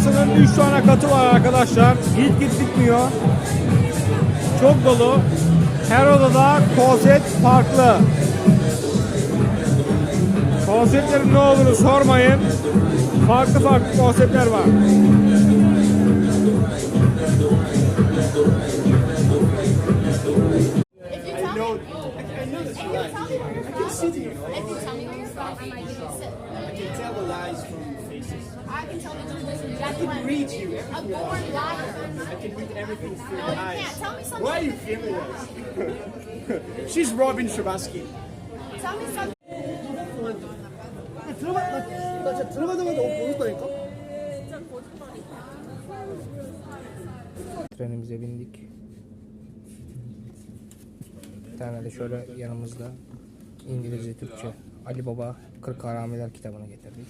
Odası'nın 3 tane katı var arkadaşlar. Git git bitmiyor. Çok dolu. Her odada konsept farklı. Konseptlerin ne olduğunu sormayın. Farklı farklı konseptler var. İf you tell me where you're from, I might give you a sip. I can tell the lies from your faces. I can tell the truth is exactly what read you. A born liar. I can read everything through No, your you eyes. can't. Tell me something. Why are you feeling this? She's Robin Shabasky. Tell me something. 들어가, 나, 나 진짜 들어가자마자 보였다니까? Trenimize bindik. Bir tane de şöyle yanımızda İngilizce, Türkçe Ali Baba 40 Haramiler kitabını getirdik.